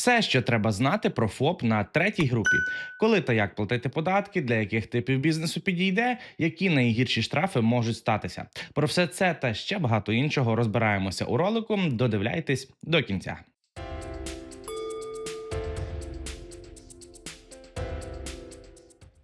Все, що треба знати про ФОП на третій групі, коли та як платити податки, для яких типів бізнесу підійде, які найгірші штрафи можуть статися. Про все це та ще багато іншого розбираємося у ролику. Додивляйтесь до кінця.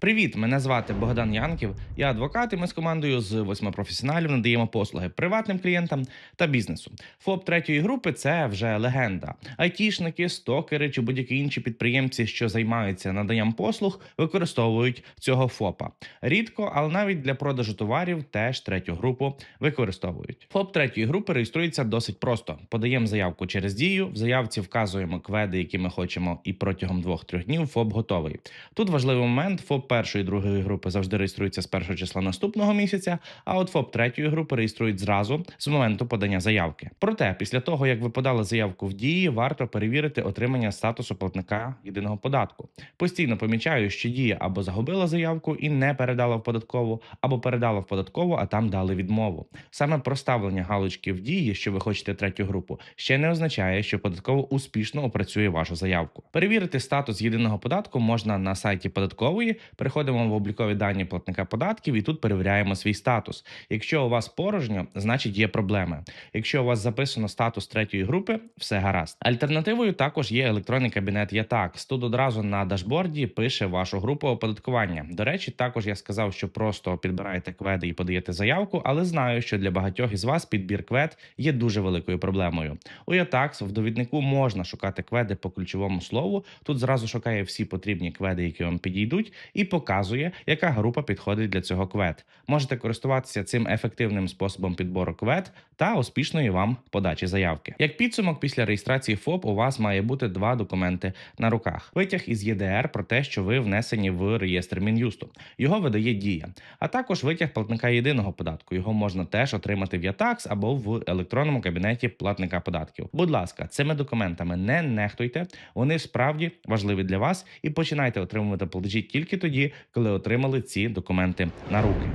Привіт, мене звати Богдан Янків. Я адвокат, і ми з командою з восьми професіоналів надаємо послуги приватним клієнтам та бізнесу. ФОП третьої групи це вже легенда. Айтішники, стокери чи будь-які інші підприємці, що займаються наданням послуг, використовують цього ФОПа. Рідко, але навіть для продажу товарів теж третю групу використовують. ФОП третьої групи реєструється досить просто. Подаємо заявку через дію. В заявці вказуємо кведи, які ми хочемо, і протягом двох-трьох днів ФОП готовий. Тут важливий момент: ФОП першої і другої групи завжди реєструється з першого числа наступного місяця. А от ФОП третьої групи реєструють зразу з моменту подання заявки. Проте, після того як ви подали заявку в дії, варто перевірити отримання статусу платника єдиного податку. Постійно помічаю, що дія або загубила заявку і не передала в податкову, або передала в податкову, а там дали відмову. Саме проставлення галочки в дії, що ви хочете третю групу, ще не означає, що податково успішно опрацює вашу заявку. Перевірити статус єдиного податку можна на сайті податкової. Переходимо в облікові дані платника податків і тут перевіряємо свій статус. Якщо у вас порожньо, значить є проблеми. Якщо у вас записано статус третьої групи, все гаразд. Альтернативою також є електронний кабінет Ятакс. Тут одразу на дашборді пише вашу групу оподаткування. До речі, також я сказав, що просто підбираєте кведи і подаєте заявку, але знаю, що для багатьох із вас підбір квед є дуже великою проблемою. У Ятакс в довіднику можна шукати кведи по ключовому слову. Тут зразу шукає всі потрібні кведи, які вам підійдуть, і показує, яка група підходить для цього квед. Можете користуватися цим ефективним способом підбору квед та успішної вам подачі заявки. Як підсумок, після реєстрації ФОП у вас має бути два документи на руках: витяг із ЄДР про те, що ви внесені в реєстр Мін'юсту. Його видає дія, а також витяг платника єдиного податку. Його можна теж отримати в Ятакс або в електронному кабінеті платника податків. Будь ласка, цими документами не нехтуйте. Вони справді важливі для вас і починайте отримувати платежі тільки тоді, коли отримали ці документи на руки.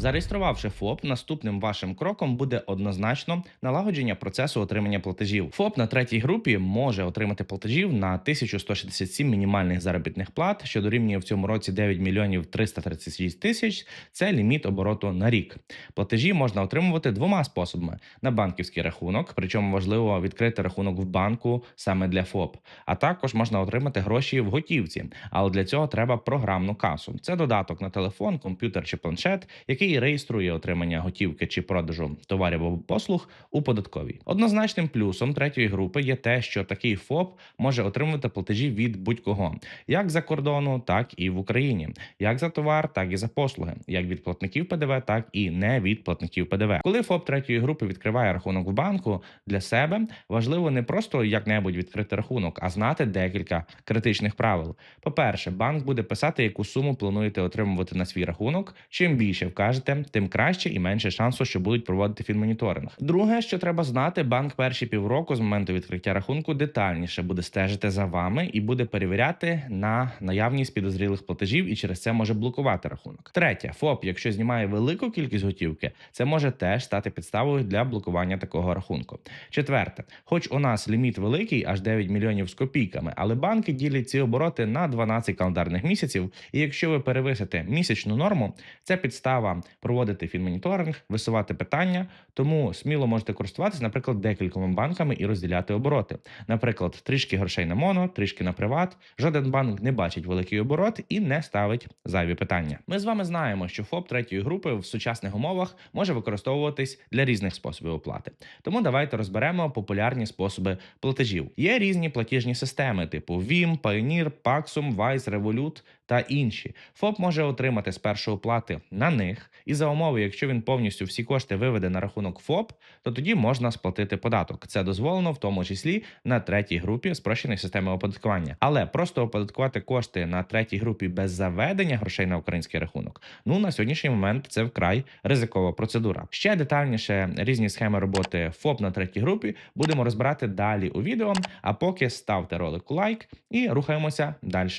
Зареєструвавши ФОП, наступним вашим кроком буде однозначно налагодження процесу отримання платежів. ФОП на третій групі може отримати платежів на 1167 мінімальних заробітних плат, що дорівнює в цьому році 9 мільйонів 336 тисяч. Це ліміт обороту на рік. Платежі можна отримувати двома способами: на банківський рахунок, причому важливо відкрити рахунок в банку саме для ФОП. А також можна отримати гроші в готівці, але для цього треба програмну касу. Це додаток на телефон, комп'ютер чи планшет, який реєструє отримання готівки чи продажу товарів або послуг у податковій. Однозначним плюсом третьої групи є те, що такий ФОП може отримувати платежі від будь-кого, як за кордону, так і в Україні, як за товар, так і за послуги, як від платників ПДВ, так і не від платників ПДВ. Коли ФОП третьої групи відкриває рахунок в банку для себе, важливо не просто як-небудь відкрити рахунок, а знати декілька критичних правил. По-перше, банк буде писати, яку суму плануєте отримувати на свій рахунок. Чим більше вкажете, тим краще і менше шансу, що будуть проводити фінмоніторинг. Друге, що треба знати, банк перші півроку з моменту відкриття рахунку детальніше буде стежити за вами і буде перевіряти на наявність підозрілих платежів, і через це може блокувати рахунок. Третє, ФОП, якщо знімає велику кількість готівки, це може теж стати підставою для блокування такого рахунку. Четверте, хоч у нас ліміт великий, аж 9 мільйонів з копійками, але банки ділять ці обороти на 12 календарних місяців. І якщо ви перевисите місячну норму, це підстава проводити фінмоніторинг, висувати питання. Тому сміло можете користуватися, наприклад, декількома банками і розділяти обороти. Наприклад, трішки грошей на моно, трішки на приват. Жоден банк не бачить великий оборот і не ставить зайві питання. Ми з вами знаємо, що ФОП третьої групи в сучасних умовах може використовуватись для різних способів оплати. Тому давайте розберемо популярні способи платежів. Є різні платіжні системи, типу Vim, Payoneer, Paxum, Wise, Revolut та інші. ФОП може отримати з першої оплати на них, і за умови, якщо він повністю всі кошти виведе на рахунок ФОП, то тоді можна сплатити податок. Це дозволено в тому числі на третій групі спрощеної системи оподаткування. Але просто оподаткувати кошти на третій групі без заведення грошей на український рахунок. Ну на сьогоднішній момент це вкрай ризикова процедура. Ще детальніше різні схеми роботи ФОП на третій групі будемо розбирати далі у відео. А поки ставте ролику лайк і рухаємося далі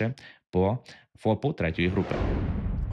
по ФОПу третьої групи.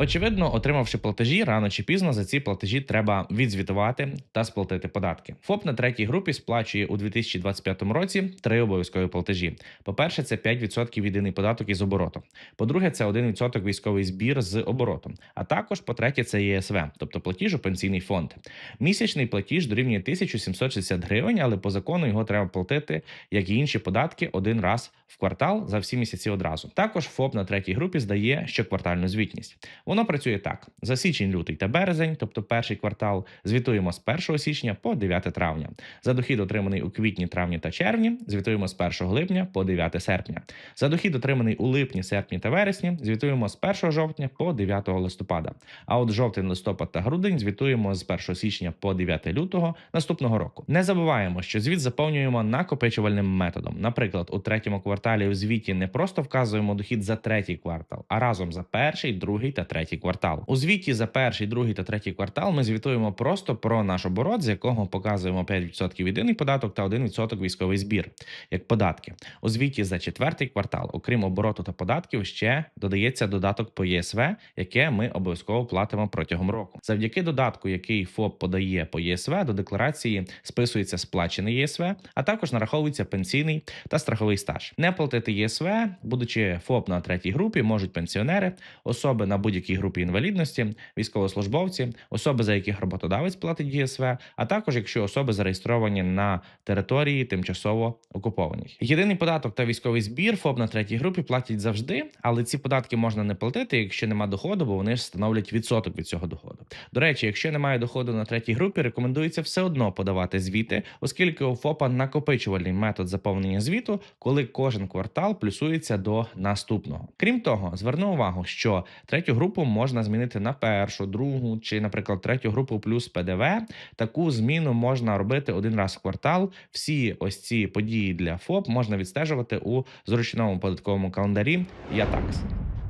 Очевидно, отримавши платежі, рано чи пізно за ці платежі треба відзвітувати та сплатити податки. ФОП на третій групі сплачує у 2025 році три обов'язкові платежі. По-перше, це 5% єдиний податок із обороту. По-друге, це 1% військовий збір з оборотом. А також, по-третє, це ЄСВ, тобто платіж у пенсійний фонд. Місячний платіж дорівнює 1760 гривень, але по закону його треба платити, як і інші податки, один раз в квартал за всі місяці одразу. Також ФОП на третій групі здає щоквартальну звітність. Воно працює так: за січень, лютий та березень, тобто перший квартал, звітуємо з 1 січня по 9 травня. За дохід, отриманий у квітні, травні та червні, звітуємо з 1 липня по 9 серпня. За дохід, отриманий у липні, серпні та вересні, звітуємо з 1 жовтня по 9 листопада. А от жовтень, листопад та грудень звітуємо з 1 січня по 9 лютого наступного року. Не забуваємо, що звіт заповнюємо накопичувальним методом. Наприклад, у третьому кварталі в звіті не просто вказуємо дохід за третій квартал, а разом за перший, другий та третій квартал. У звіті за перший, другий та третій квартал ми звітуємо просто про наш оборот, з якого показуємо 5% єдиний податок та 1% військовий збір як податки. У звіті за четвертий квартал, окрім обороту та податків, ще додається додаток по ЄСВ, яке ми обов'язково платимо протягом року. Завдяки додатку, який ФОП подає по ЄСВ, до декларації списується сплачений ЄСВ, а також нараховується пенсійний та страховий стаж. Не платити ЄСВ, будучи ФОП на третій групі, можуть пенсіонери, особи на будь-якій групі інвалідності, військовослужбовці, особи, за яких роботодавець платить ЄСВ, а також якщо особи зареєстровані на території тимчасово окупованій. Єдиний податок та військовий збір ФОП на третій групі платять завжди, але ці податки можна не платити, якщо нема доходу, бо вони ж становлять відсоток від цього доходу. До речі, якщо немає доходу на третій групі, рекомендується все одно подавати звіти, оскільки у ФОПа накопичувальний метод заповнення звіту, коли кожен квартал плюсується до наступного. Крім того, зверну увагу, що третю групу можна змінити на першу, другу чи, наприклад, третю групу плюс ПДВ. Таку зміну можна робити один раз в квартал. Всі ось ці події для ФОП можна відстежувати у зручному податковому календарі Ятакс.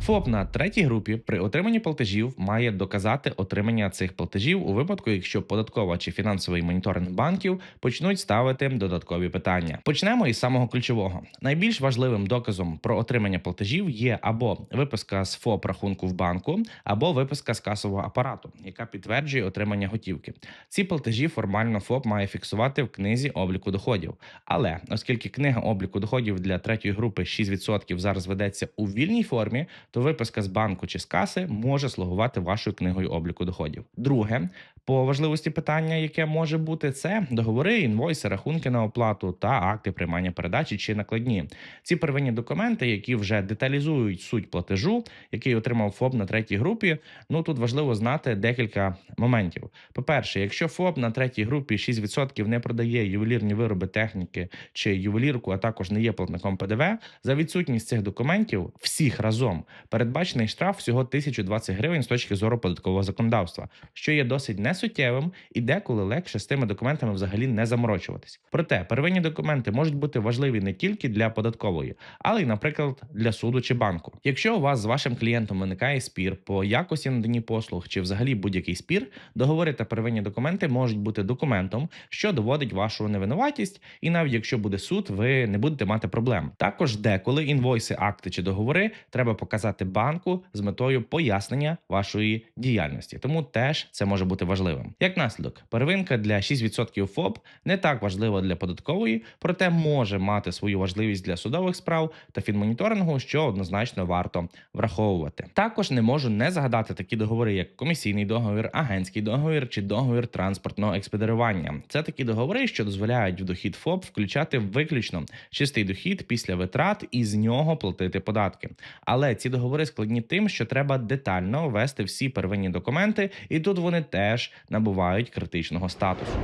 ФОП на третій групі при отриманні платежів має доказати отримання цих платежів у випадку, якщо податкова чи фінансовий моніторинг банків почнуть ставити додаткові питання. Почнемо із самого ключового. Найбільш важливим доказом про отримання платежів є або виписка з ФОП рахунку в банку, або виписка з касового апарату, яка підтверджує отримання готівки. Ці платежі формально ФОП має фіксувати в книзі обліку доходів. Але оскільки книга обліку доходів для третьої групи 6% зараз ведеться у вільній формі, то виписка з банку чи з каси може слугувати вашою книгою обліку доходів. Друге, по важливості питання, яке може бути, це договори, інвойси, рахунки на оплату та акти приймання передачі чи накладні. Ці первинні документи, які вже деталізують суть платежу, який отримав ФОП на третій групі. Ну тут важливо знати декілька моментів. По-перше, якщо ФОП на третій групі 6% не продає ювелірні вироби техніки чи ювелірку, а також не є платником ПДВ, за відсутність цих документів всіх разом передбачений штраф всього 1020 гривень з точки зору податкового законодавства, що є досить несуттєвим і деколи легше з тими документами взагалі не заморочуватись. Проте первинні документи можуть бути важливі не тільки для податкової, але й, наприклад, для суду чи банку. Якщо у вас з вашим клієнтом виникає спір по якості надані послуг чи взагалі будь-який спір, договори та первинні документи можуть бути документом, що доводить вашу невинуватість, і навіть якщо буде суд, ви не будете мати проблем. Також деколи інвойси, акти чи договори треба показати банку з метою пояснення вашої діяльності. Тому теж це може бути важливим. Як наслідок, первинка для 6% ФОП не так важлива для податкової, проте може мати свою важливість для судових справ та фінмоніторингу, що однозначно варто враховувати. Також не можу не згадати такі договори, як комісійний договір, агентський договір чи договір транспортного експедирування. Це такі договори, що дозволяють в дохід ФОП включати виключно чистий дохід після витрат і з нього платити податки. Але ці договори складні тим, що треба детально ввести всі первинні документи, і тут вони теж набувають критичного статусу.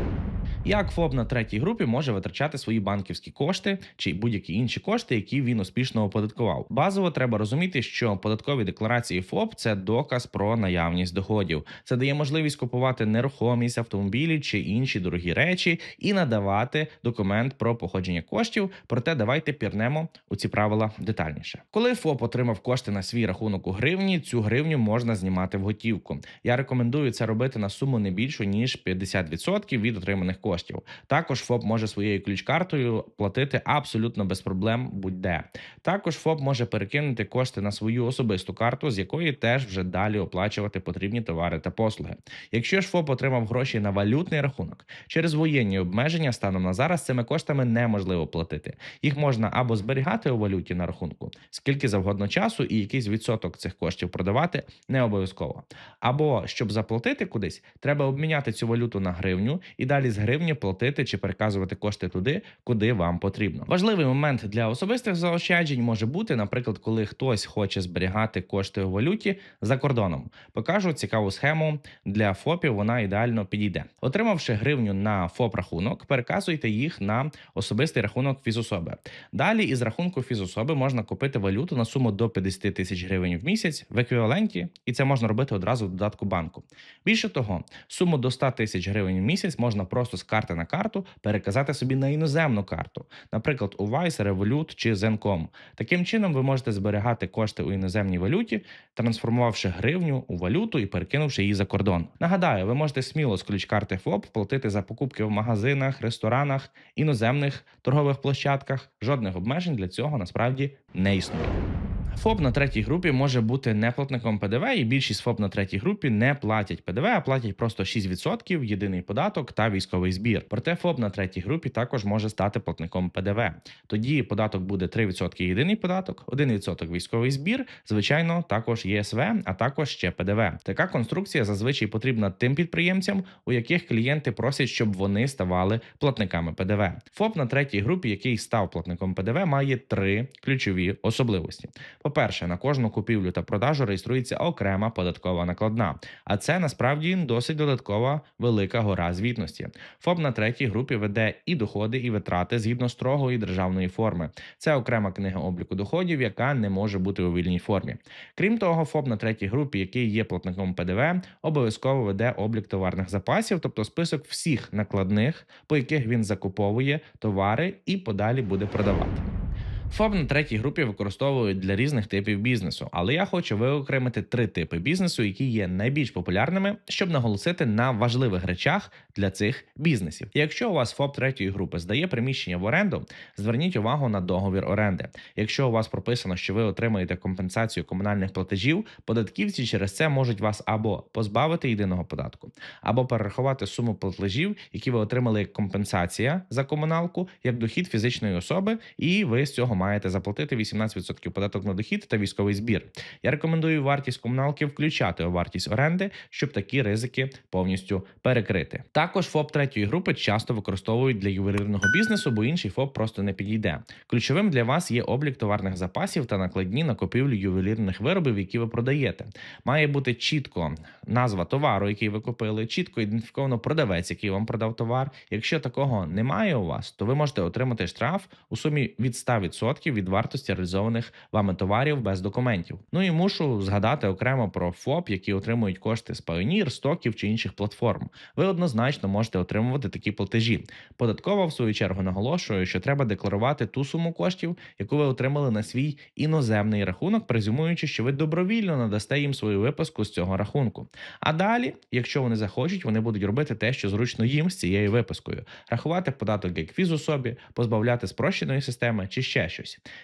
Як ФОП на третій групі може витрачати свої банківські кошти чи будь-які інші кошти, які він успішно оподаткував? Базово треба розуміти, що податкові декларації ФОП це доказ про наявність доходів. Це дає можливість купувати нерухомість, автомобілі чи інші дорогі речі і надавати документ про походження коштів. Проте давайте пірнемо у ці правила детальніше. Коли ФОП отримав кошти на свій рахунок у гривні, цю гривню можна знімати в готівку. Я рекомендую це робити на суму не більшу ніж 50% від отриманих коштів. Коштів. Також ФОП може своєю ключ-картою платити абсолютно без проблем будь-де. Також ФОП може перекинути кошти на свою особисту карту, з якої теж вже далі оплачувати потрібні товари та послуги. Якщо ж ФОП отримав гроші на валютний рахунок через воєнні обмеження станом на зараз цими коштами неможливо платити. Їх можна або зберігати у валюті на рахунку, скільки завгодно часу, і якийсь відсоток цих коштів продавати не обов'язково. Або щоб заплатити кудись, треба обміняти цю валюту на гривню і далі з гривні платити чи переказувати кошти туди, куди вам потрібно. Важливий момент для особистих заощаджень може бути, наприклад, коли хтось хоче зберігати кошти у валюті за кордоном. Покажу цікаву схему для ФОПів. Вона ідеально підійде. Отримавши гривню на ФОП рахунок, переказуйте їх на особистий рахунок фізособи. Далі із рахунку фізособи можна купити валюту на суму до 50 тисяч гривень в місяць в еквіваленті, і це можна робити одразу в додатку банку. Більше того, суму до 100 тисяч гривень в місяць можна просто з карти на карту переказати собі на іноземну карту, наприклад, у Vice, Revolut чи Zencom. Таким чином, ви можете зберігати кошти у іноземній валюті, трансформувавши гривню у валюту і перекинувши її за кордон. Нагадаю, ви можете сміло з ключ-карти ФОП платити за покупки в магазинах, ресторанах, іноземних торгових площадках. Жодних обмежень для цього насправді не існує. ФОП на третій групі може бути неплатником ПДВ, і більшість ФОП на третій групі не платять ПДВ, а платять просто 6% єдиний податок та військовий збір. Проте ФОП на третій групі також може стати платником ПДВ. Тоді податок буде 3% єдиний податок, 1% військовий збір, звичайно, також ЄСВ, а також ще ПДВ. Така конструкція зазвичай потрібна тим підприємцям, у яких клієнти просять, щоб вони ставали платниками ПДВ. ФОП на третій групі, який став платником ПДВ, має три ключові особливості. По-перше, на кожну купівлю та продажу реєструється окрема податкова накладна, а це насправді досить додаткова велика гора звітності. ФОП на третій групі веде і доходи, і витрати згідно строгої державної форми. Це окрема книга обліку доходів, яка не може бути у вільній формі. Крім того, ФОП на третій групі, який є платником ПДВ, обов'язково веде облік товарних запасів, тобто список всіх накладних, по яких він закуповує товари і подалі буде продавати. ФОП на третій групі використовують для різних типів бізнесу, але я хочу виокремити три типи бізнесу, які є найбільш популярними, щоб наголосити на важливих речах для цих бізнесів. Якщо у вас ФОП третьої групи здає приміщення в оренду, зверніть увагу на договір оренди. Якщо у вас прописано, що ви отримуєте компенсацію комунальних платежів, податківці через це можуть вас або позбавити єдиного податку, або перерахувати суму платежів, які ви отримали як компенсація за комуналку, як дохід фізичної особи, і ви з цього маєте заплатити 18% податок на дохід та військовий збір. Я рекомендую вартість комуналки включати у вартість оренди, щоб такі ризики повністю перекрити. Також ФОП третьої групи часто використовують для ювелірного бізнесу, бо інший ФОП просто не підійде. Ключовим для вас є облік товарних запасів та накладні на купівлю ювелірних виробів, які ви продаєте. Має бути чітко назва товару, який ви купили, чітко ідентифіковано продавець, який вам продав товар. Якщо такого немає у вас, то ви можете отримати штраф у сумі від 100% від вартості реалізованих вами товарів без документів. Ну і мушу згадати окремо про ФОП, які отримують кошти з Payoneer, стоків чи інших платформ. Ви однозначно можете отримувати такі платежі. Податкова, в свою чергу, наголошує, що треба декларувати ту суму коштів, яку ви отримали на свій іноземний рахунок, презюмуючи, що ви добровільно надасте їм свою виписку з цього рахунку. А далі, якщо вони захочуть, вони будуть робити те, що зручно їм з цією випискою: рахувати податок як фізособі, позбавляти спрощеної системи чи ще.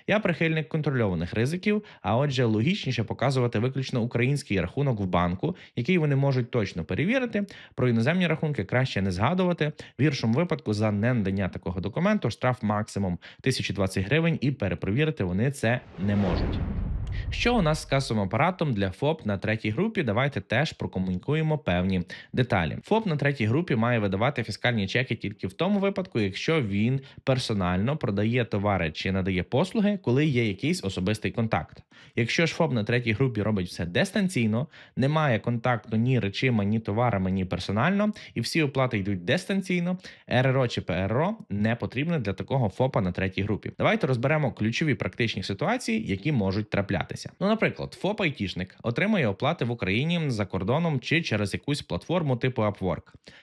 Я прихильник контрольованих ризиків, а отже, логічніше показувати виключно український рахунок в банку, який вони можуть точно перевірити. Про іноземні рахунки краще не згадувати. В гіршому випадку за ненадання такого документу штраф максимум 1020 гривень, і перепровірити вони це не можуть. Що у нас з касовим апаратом для ФОП на третій групі? Давайте теж прокомунікуємо певні деталі. ФОП на третій групі має видавати фіскальні чеки тільки в тому випадку, якщо він персонально продає товари чи надає послуги, коли є якийсь особистий контакт. Якщо ж ФОП на третій групі робить все дистанційно, немає контакту ні речима, ні товарами, ні персонально, і всі оплати йдуть дистанційно, РРО чи ПРО не потрібно для такого ФОПа на третій групі. Давайте розберемо ключові практичні ситуації, які можуть трапляти. Боятися. Ну, наприклад, ФОП айтішник отримує оплати в Україні за кордоном чи через якусь платформу типу Upwork.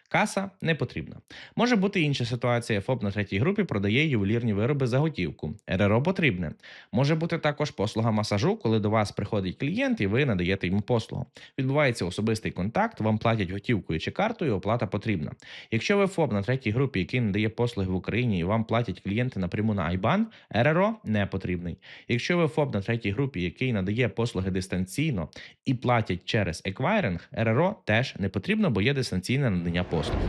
Каса не потрібна. Може бути інша ситуація. ФОП на третій групі продає ювелірні вироби за готівку. РРО потрібне. Може бути також послуга масажу, коли до вас приходить клієнт і ви надаєте йому послугу. Відбувається особистий контакт, вам платять готівкою чи картою, оплата потрібна. Якщо ви ФОП на третій групі, який надає послуги в Україні, і вам платять клієнти напряму на IBAN, РРО не потрібний. Якщо ви ФОП на третій групі, який надає послуги дистанційно і платять через еквайринг, РРО теж не потрібно, бо є дистанційне надання послуг.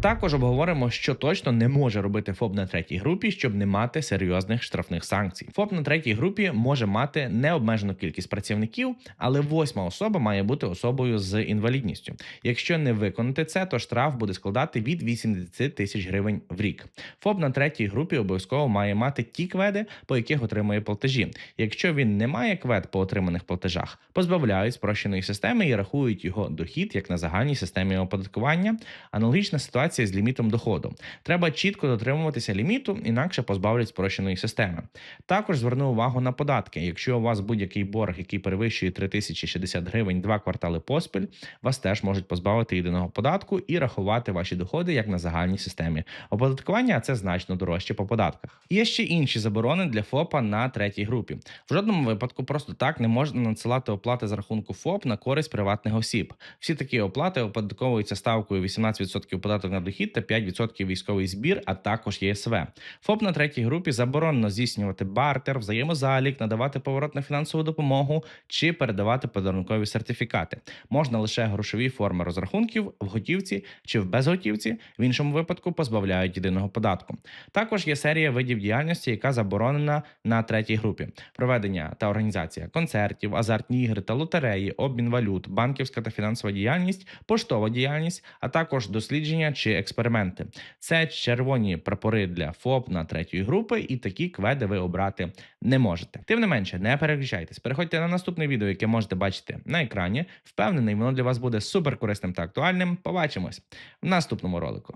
Також обговоримо, що точно не може робити ФОП на третій групі, щоб не мати серйозних штрафних санкцій. ФОП на третій групі може мати необмежену кількість працівників, але восьма особа має бути особою з інвалідністю. Якщо не виконати це, то штраф буде складати від 80 тисяч гривень в рік. ФОП на третій групі обов'язково має мати ті кведи, по яких отримує платежі. Якщо він не має квед по отриманих платежах, позбавляють спрощеної системи і рахують його дохід як на загальній системі оподаткування. Аналогічна ситуація з лімітом доходу. Треба чітко дотримуватися ліміту, інакше позбавлять спрощеної системи. Також зверну увагу на податки. Якщо у вас будь-який борг, який перевищує 3060 гривень два квартали поспіль, вас теж можуть позбавити єдиного податку і рахувати ваші доходи як на загальній системі. Оподаткування а це значно дорожче по податках. Є ще інші заборони для ФОПа на третій групі. В жодному випадку просто так не можна надсилати оплати з рахунку ФОП на користь приватних осіб. Всі такі оплати оподатковуються ставкою 18% податок на дохід та 5% військовий збір, а також ЄСВ. ФОП на третій групі заборонено здійснювати бартер, взаємозалік, надавати поворотну фінансову допомогу чи передавати подарункові сертифікати. Можна лише грошові форми розрахунків в готівці чи в безготівці. В іншому випадку позбавляють єдиного податку. Також є серія видів діяльності, яка заборонена на третій групі: проведення та організація концертів, азартні ігри та лотереї, обмін валют, банківська та фінансова діяльність, поштова діяльність, а також дослідження чи експерименти. Це червоні прапори для ФОП на третьої групи, і такі кведи ви обрати не можете. Тим не менше, не переключайтесь. Переходьте на наступне відео, яке можете бачити на екрані. Впевнений, воно для вас буде супер корисним та актуальним. Побачимось в наступному ролику.